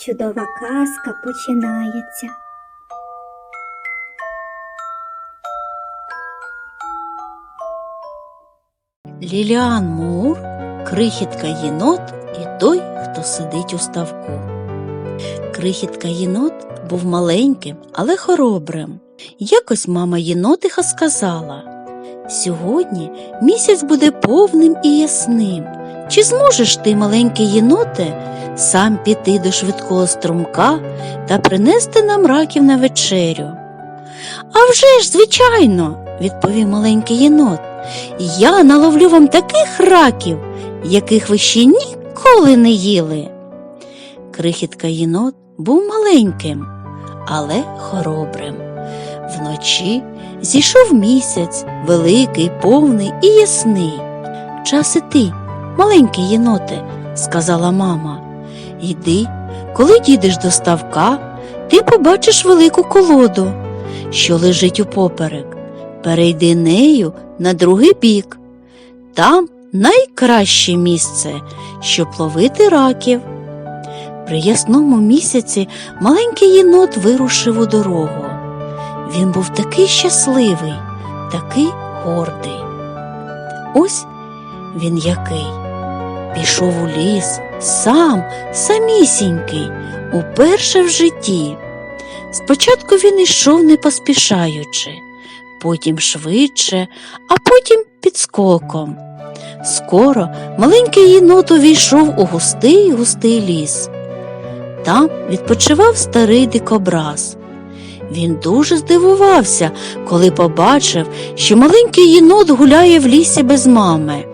чудова казка починається. Ліліан Мур, крихітка єнот і той, хто сидить у ставку. Крихітка єнот був маленьким, але хоробрим. Якось мама єнотиха сказала Сьогодні місяць буде повним і ясним. Чи зможеш ти, маленький єноте, сам піти до швидкого струмка та принести нам раків на вечерю? «А вже ж, звичайно, відповів маленький єнот. Я наловлю вам таких раків, яких ви ще ніколи не їли. Крихітка єнот був маленьким, але хоробрим. Вночі зійшов місяць, великий, повний і ясний. Час іти, маленький єноте, сказала мама. Йди, коли дійдеш до ставка, ти побачиш велику колоду, що лежить упоперек. Перейди нею на другий бік. Там найкраще місце, щоб ловити раків. При ясному місяці маленький єнот вирушив у дорогу. Він був такий щасливий, такий гордий. Ось він який. Пішов у ліс сам, самісінький, уперше в житті. Спочатку він йшов не поспішаючи потім швидше, а потім підскоком. Скоро маленький єнот увійшов у густий густий ліс. Там відпочивав старий дикобраз. Він дуже здивувався, коли побачив, що маленький єнот гуляє в лісі без мами.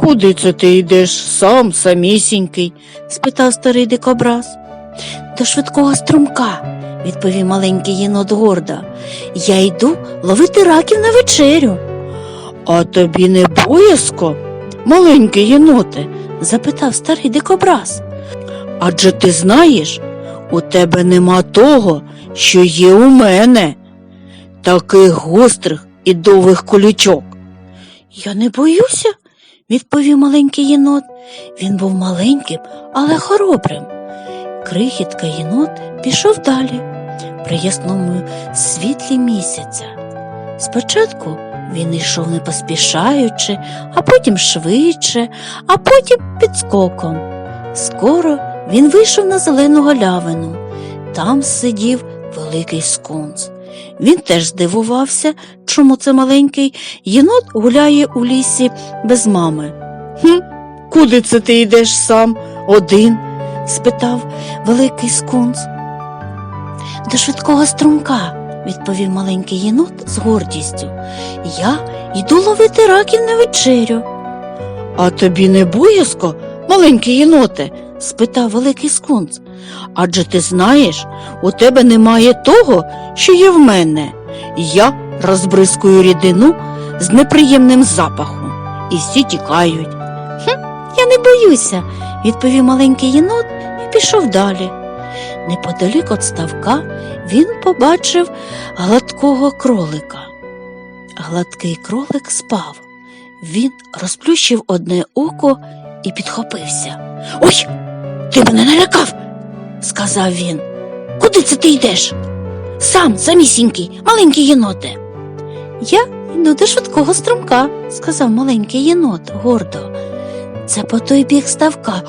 Куди це ти йдеш сам самісінький? спитав старий дикобраз. До швидкого струмка, відповів маленький єнот гордо. Я йду ловити раків на вечерю. А тобі не боязко, маленький єноте? запитав старий дикобраз. Адже ти знаєш, у тебе нема того, що є у мене, таких гострих і довгих колючок. Я не боюся, відповів маленький єнот. Він був маленьким, але хоробрим. Крихітка єнот пішов далі при ясному світлі місяця. Спочатку він йшов не поспішаючи, а потім швидше, а потім підскоком. Скоро він вийшов на зелену галявину. Там сидів великий скунс. Він теж здивувався, чому це маленький єнот гуляє у лісі без мами. Хм, куди це ти йдеш сам, один? спитав великий скунс. До швидкого струмка, відповів маленький єнот з гордістю. Я йду ловити раків на вечерю. А тобі не боязко, маленький єноте? Спитав великий скунс. Адже ти знаєш, у тебе немає того, що є в мене. Я розбризкую рідину з неприємним запахом, і всі тікають. Хм, я не боюся, відповів маленький єнот і пішов далі. Неподалік від ставка він побачив гладкого кролика. Гладкий кролик спав. Він розплющив одне око і підхопився. Ой, ти мене налякав, сказав він. Куди це ти йдеш? Сам, самісінький, маленький єноте. Я йду до швидкого струмка, сказав маленький єнот гордо. Це по той бік ставка.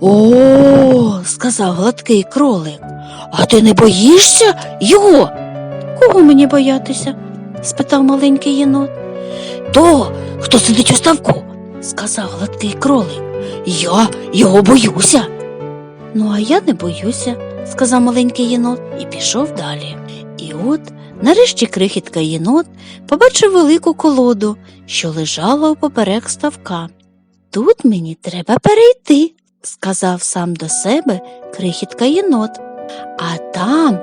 О, сказав гладкий кролик. А ти не боїшся його? Кого мені боятися? спитав маленький єнот. Того, хто сидить у ставку, сказав гладкий кролик. Я його боюся. Ну, а я не боюся, сказав маленький єнот і пішов далі. І от нарешті крихітка єнот побачив велику колоду, що лежала поперек ставка. Тут мені треба перейти, сказав сам до себе крихітка єнот. А там,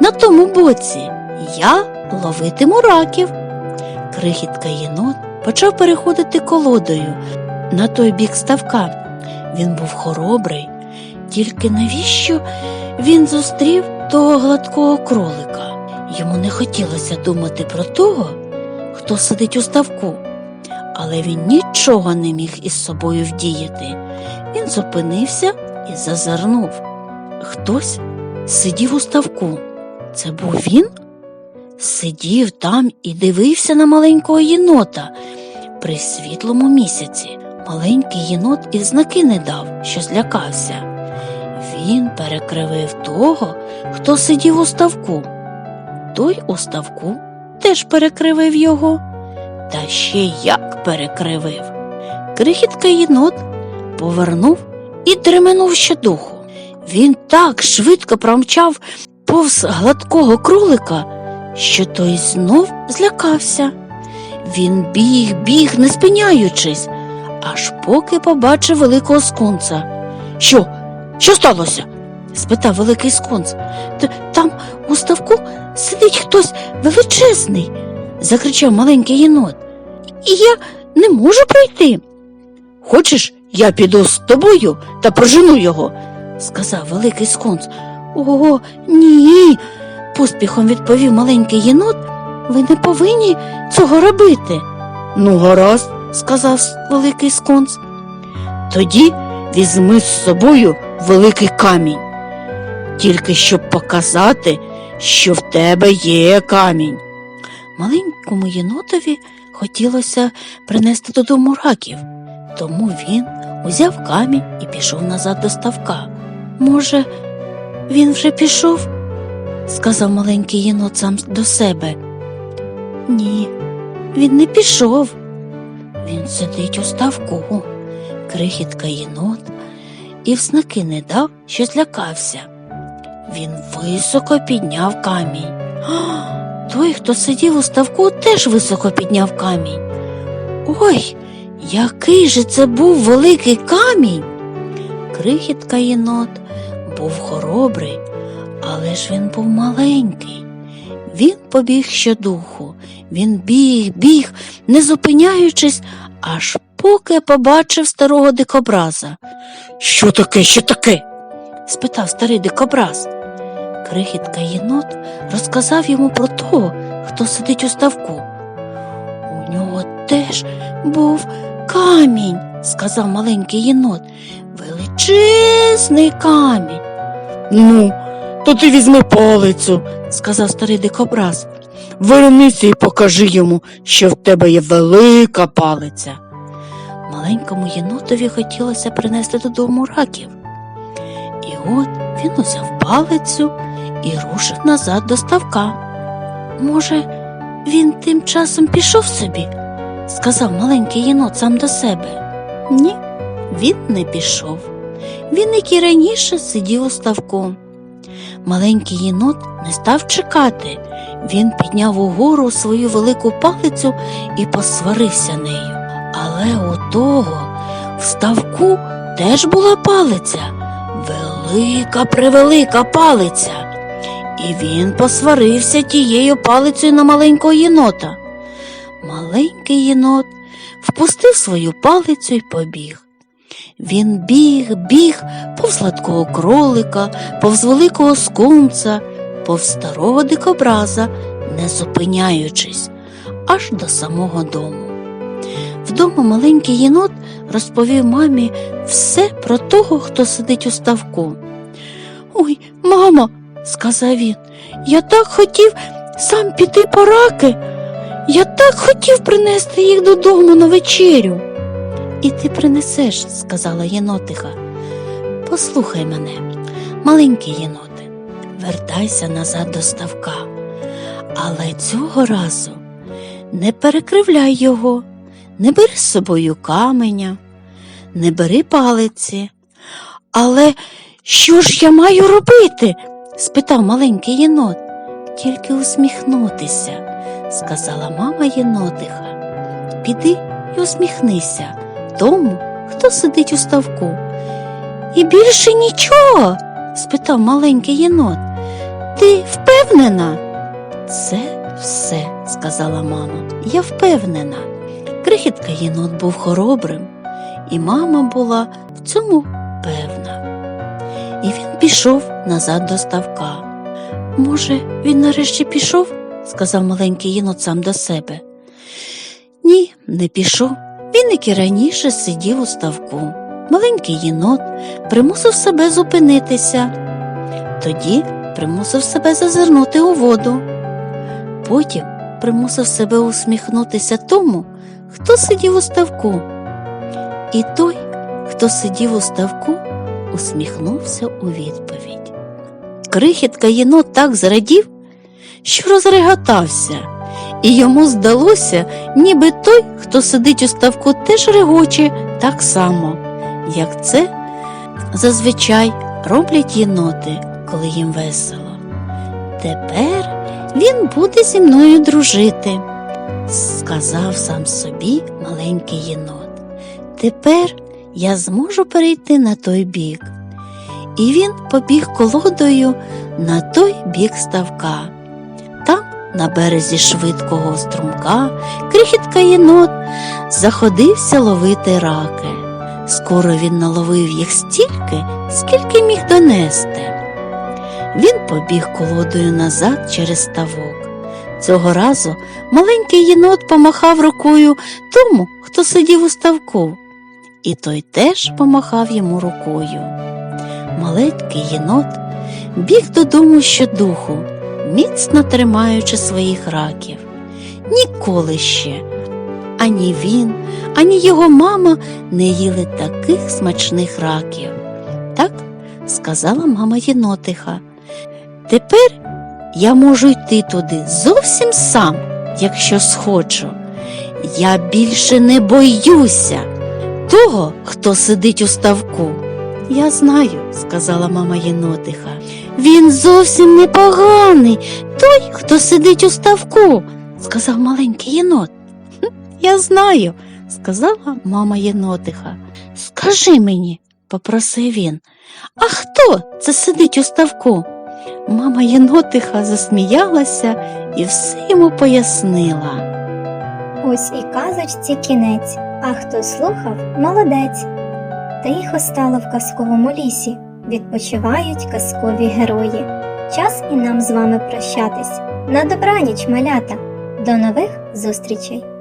на тому боці, я ловитиму раків. Крихітка єнот почав переходити колодою на той бік ставка. Він був хоробрий, тільки навіщо він зустрів того гладкого кролика? Йому не хотілося думати про того, хто сидить у ставку, але він нічого не міг із собою вдіяти. Він зупинився і зазирнув. Хтось сидів у ставку. Це був він? Сидів там і дивився на маленького єнота при світлому місяці. Маленький єнот і знаки не дав, що злякався. Він перекривив того, хто сидів у ставку. Той у ставку теж перекривив його, та ще як перекривив. Крихітка єнот повернув і дременув ще духу. Він так швидко промчав повз гладкого кролика, що той знов злякався. Він біг, біг, не спиняючись, аж поки побачив великого скунса. Що? Що сталося? спитав великий скунс. Там у ставку сидить хтось величезний, закричав маленький єнот. І я не можу пройти. Хочеш, я піду з тобою та прожену його, сказав великий скунс. О, ні. поспіхом відповів маленький єнот. Ви не повинні цього робити. Ну, гаразд, сказав великий скунс. Тоді візьми з собою великий камінь, тільки щоб показати, що в тебе є камінь. Маленькому єнотові хотілося принести додому раків, тому він узяв камінь і пішов назад до ставка. Може, він вже пішов? сказав маленький єнот сам до себе. Ні, він не пішов. Він сидить у ставку, крихітка єнот, і в знаки не дав, що злякався. Він високо підняв камінь. «А, Той, хто сидів у ставку, теж високо підняв камінь. Ой, який же це був великий камінь. Крихітка єнот був хоробрий, але ж він був маленький. Він побіг щодуху, він біг, біг, не зупиняючись, аж поки побачив старого дикобраза. Що таке, що таке? спитав старий дикобраз. Крихітка єнот розказав йому про того, хто сидить у ставку. У нього теж був камінь, сказав маленький єнот. Величезний камінь. Ну, то ти візьми палицю, сказав старий дикобраз. Вернися і покажи йому, що в тебе є велика палиця. Маленькому єнотові хотілося принести додому раків. І от він узяв палицю і рушив назад до ставка. Може, він тим часом пішов собі? сказав маленький єнот сам до себе. Ні, він не пішов. Він, як і раніше, сидів у ставку. Маленький єнот не став чекати. Він підняв угору свою велику палицю і посварився нею. Але у того в ставку теж була палиця, велика превелика палиця. І він посварився тією палицею на маленького єнота. Маленький єнот впустив свою палицю й побіг. Він біг, біг повз сладкого кролика, повз великого скунца, повз старого дикобраза, не зупиняючись, аж до самого дому. Вдома маленький єнот розповів мамі все про того, хто сидить у ставку. Ой, мамо, сказав він, я так хотів сам піти по раки. Я так хотів принести їх додому на вечерю. І ти принесеш, сказала єнотиха. Послухай мене, маленький єноте, вертайся назад до ставка. Але цього разу не перекривляй його, не бери з собою каменя, не бери палиці. Але що ж я маю робити? спитав маленький єнот. Тільки усміхнутися, сказала мама єнотиха. Піди і усміхнися тому, хто сидить у ставку. І більше нічого, спитав маленький єнот. Ти впевнена? Це все, сказала мама. Я впевнена. Крихітка єнот був хоробрим, і мама була в цьому певна. І він пішов назад до ставка. Може, він нарешті пішов? сказав маленький єнот сам до себе. Ні, не пішов. Він, і раніше, сидів у ставку. Маленький єнот примусив себе зупинитися. Тоді примусив себе зазирнути у воду. Потім примусив себе усміхнутися тому, хто сидів у ставку. І той, хто сидів у ставку, усміхнувся у відповідь. Крихітка єнот так зрадів, що розреготався, і йому здалося, ніби той, хто сидить у ставку, теж регоче так само, як це зазвичай роблять єноти, коли їм весело. Тепер він буде зі мною дружити, сказав сам собі маленький єнот. Тепер я зможу перейти на той бік. І він побіг колодою на той бік ставка. На березі швидкого струмка, крихітка єнот заходився ловити раки. Скоро він наловив їх стільки, скільки міг донести. Він побіг колодою назад через ставок. Цього разу маленький єнот помахав рукою тому, хто сидів у ставку, і той теж помахав йому рукою. Маленький єнот біг додому щодуху, міцно тримаючи своїх раків. Ніколи ще ані він, ані його мама не їли таких смачних раків. Так сказала мама єнотиха. Тепер я можу йти туди зовсім сам, якщо схочу. Я більше не боюся того, хто сидить у ставку. Я знаю, сказала мама єнотиха. Він зовсім непоганий, той, хто сидить у ставку, сказав маленький єнот. Я знаю, сказала мама єнотиха. Скажи мені, попросив він, а хто це сидить у ставку? Мама єнотиха засміялася і все йому пояснила. Ось і казочці кінець, а хто слухав, молодець. Тихо стало в казковому лісі, відпочивають казкові герої. Час і нам з вами прощатись. На добраніч, малята. До нових зустрічей!